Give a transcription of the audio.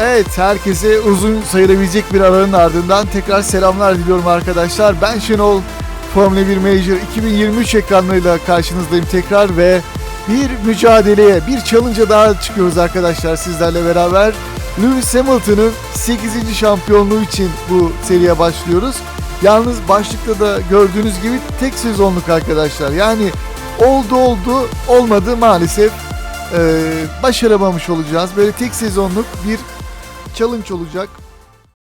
Evet, herkese uzun sayılabilecek bir aranın ardından tekrar selamlar diliyorum arkadaşlar. Ben Şenol, Formula 1 Major 2023 ekranlarıyla karşınızdayım tekrar ve bir mücadeleye, bir challenge'a daha çıkıyoruz arkadaşlar sizlerle beraber. Lewis Hamilton'ın 8. şampiyonluğu için bu seriye başlıyoruz. Yalnız başlıkta da gördüğünüz gibi tek sezonluk arkadaşlar. Yani oldu oldu olmadı maalesef Ee, başaramamış olacağız. Böyle tek sezonluk bir challenge olacak.